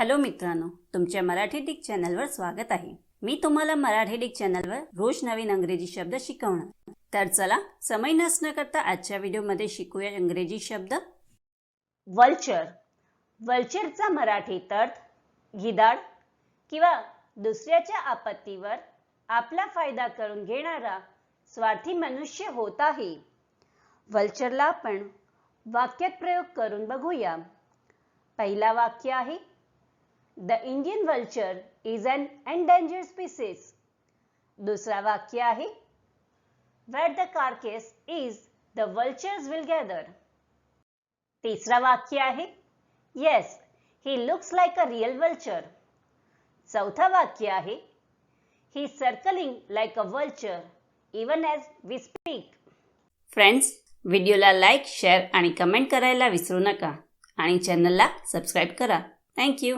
Hello मित्रांनो तुमच्या Marathi Dick चॅनलवर स्वागत आहे. मी तुम्हाला मराठी डिक चॅनलवर रोज नवीन अंग्रेजी शब्द शिकवणार. तर चला समय नसणं करता आजच्या व्हिडिओमध्ये शिकूया इंग्रजी शब्द. वल्चर. वल्चरचा मराठीत अर्थ गिदाड किंवा दुसऱ्याच्या आपत्तीवर आपला फायदा करून घेणारा स्वार्थी मनुष्य होत आहे. वल्चरला आपण वाक्यात प्रयोग करून बघूया. पहिला वाक्य आहे the Indian vulture is an endanger species दुसरा वाक्य आहे where the carcass is the vultures will gather तिसरा वाक्य आहे yes he looks like a real vulture चौथा वाक्य आहे he circling like a vulture even as we speak friends व्हिडिओला लाईक शेअर आणि कमेंट करायला विसरू नका. आणि चॅनलला सबस्क्राईब करा. थँक्यू